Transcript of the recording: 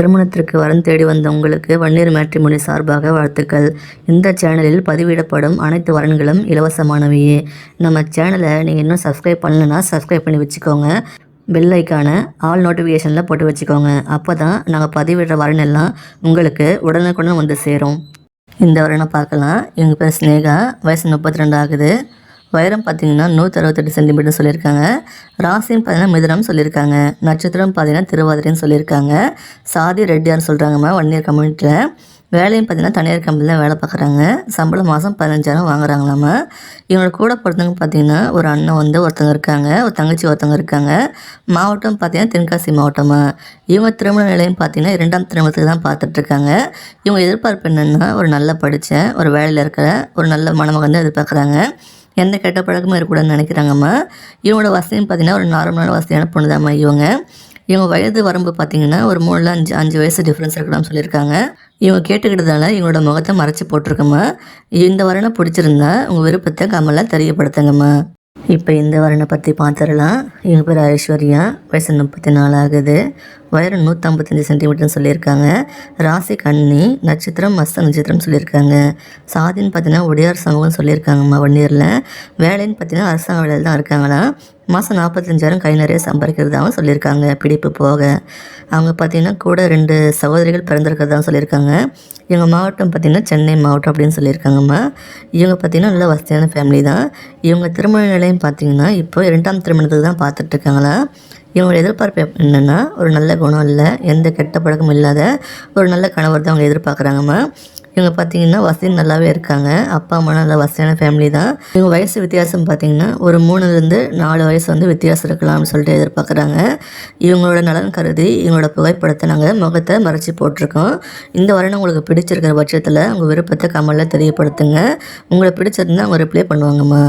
திருமணத்திற்கு வரன் தேடி வந்த உங்களுக்கு வன்னியர் மேட்ரிமொழி சார்பாக வாழ்த்துக்கள். இந்த சேனலில் பதிவிடப்படும் அனைத்து வரன்களும் இலவசமானவையே. நம்ம சேனலை நீங்கள் இன்னும் சப்ஸ்கிரைப் பண்ணலன்னா சப்ஸ்கிரைப் பண்ணி வச்சுக்கோங்க. பெல் ஆல் நோட்டிஃபிகேஷனில் போட்டு வச்சுக்கோங்க. அப்போ தான் நாங்கள் பதிவிடுற வரன் எல்லாம் உங்களுக்கு உடனுக்குடன் வந்து சேரும். இந்த வரனை பார்க்கலாம். எங்கள் பேர் ஸ்னேகா வயசு முப்பத்தி ரெண்டு ஆகுது. வைரம் பார்த்தீங்கன்னா நூற்றி அறுபத்தெட்டு சென்டிமீட்டர் சொல்லியிருக்காங்க. ராசின்னு பார்த்தீங்கன்னா மிதனம் சொல்லியிருக்காங்க. நட்சத்திரம் பார்த்தீங்கன்னா திருவாதிரைன்னு சொல்லியிருக்காங்க. சாதி ரெட்டியார் சொல்கிறாங்கம்மா ஒன் இயர் கம்யூனிட்டியில் வேலையும் பார்த்தீங்கன்னா தனியார் கம்பெனியில் வேலை பார்க்குறாங்க சம்பளம் மாதம் பதினஞ்சாயிரம் வாங்குறாங்களாம்மா இவங்களோட கூட பிறந்தவங்க பார்த்தீங்கன்னா ஒரு அண்ணன் வந்து ஒருத்தவங்க இருக்காங்க ஒரு தங்கச்சி ஒருத்தவங்க இருக்காங்க. மாவட்டம் பார்த்தீங்கன்னா தென்காசி மாவட்டமாக இவங்க திருமண நிலையம் பார்த்தீங்கன்னா இரண்டாம் திருமணத்துக்கு தான் பார்த்துட்ருக்காங்க இவங்க எதிர்பார்ப்பு என்னென்னா ஒரு நல்ல படித்த ஒரு வேலையில் இருக்கிற ஒரு நல்ல மணமகன் தான் எதிர்பார்க்குறாங்க. எந்த கெட்ட பழக்கமும் இருக்கக்கூடாதுன்னு நினைக்கிறாங்கம்மா. இவங்களோட வசதின்னு பார்த்தீங்கன்னா ஒரு நார்மலான வசதியான பொண்ணு தாம்மா இவங்க. இவங்க வயது வரம்பு பார்த்தீங்கன்னா ஒரு மூணுல அஞ்சு அஞ்சு வயசு டிஃப்ரென்ஸ் இருக்கலாம்னு சொல்லியிருக்காங்க. இவங்க கேட்டுக்கிட்டதால இவங்களோட முகத்தை மறைச்சி போட்டிருக்கம்மா. இந்த வரனை பிடிச்சிருந்தா உங்கள் விருப்பத்தை கமலாக தெரியப்படுத்துங்கம்மா. இப்போ இந்த வரனை பற்றி பார்த்துடலாம் இவங்க பேர் ஐஸ்வர்யா. வயசு முப்பத்தி நாலு ஆகுது. உயரம் நூற்றம்பத்தஞ்சு சென்டிமீட்டர்னு சொல்லியிருக்காங்க. ராசி கண்ணி நட்சத்திரம் மஸ்த நட்சத்திரம்னு சொல்லியிருக்காங்க. சாதின்னு பார்த்தீங்கன்னா ஒடியார் சமூகம்னு சொல்லியிருக்காங்கம்மா இயரில் வேலைன்னு பார்த்தீங்கன்னா அரசாங்க வேலையில் தான் இருக்காங்களா? மாதம் நாற்பத்தஞ்சாயிரம் கை நிறைய சம்பாதிக்கிறதாகவும் சொல்லியிருக்காங்க. பிடிப்பு போக. அவங்க பார்த்தீங்கன்னா கூட ரெண்டு சகோதரிகள் பிறந்திருக்கிறதாகவும் சொல்லியிருக்காங்க. இவங்க மாவட்டம் பார்த்திங்கன்னா சென்னை மாவட்டம் அப்படின்னு சொல்லியிருக்காங்கம்மா. இவங்க பார்த்திங்கன்னா நல்ல வசதியான ஃபேமிலி தான். இவங்க திருமண நிலையம் பார்த்திங்கன்னா இப்போ இரண்டாம் திருமணத்துக்கு தான் பார்த்துட்ருக்காங்களா இவங்களோட எதிர்பார்ப்பு என்னென்னா ஒரு நல்ல குணம் இல்லை எந்த கெட்ட பழக்கமும் இல்லாத ஒரு நல்ல கணவர் தான் அவங்க எதிர்பார்க்குறாங்கம்மா இவங்க பார்த்தீங்கன்னா வசதி நல்லாவே இருக்காங்க. அப்பா அம்மா நல்ல வசதியான ஃபேமிலி தான். இவங்க வயசு வித்தியாசம் பார்த்தீங்கன்னா ஒரு மூணுலேருந்து நாலு வயசு வந்து வித்தியாசம் இருக்கலாம்னு சொல்லிட்டு எதிர்பார்க்குறாங்க. இவங்களோட நலன் கருதி இவங்களோட புகைப்படத்தை நாங்கள் முகத்தை மறைச்சி போட்டிருக்கோம். இந்த வருடம் உங்களுக்கு பிடிச்சிருக்கிற பட்சத்தில் உங்கள் விருப்பத்தை கமலில் தெரியப்படுத்துங்க. உங்களை பிடிச்சிருந்தா அவங்க ரிப்ளை பண்ணுவாங்கம்மா.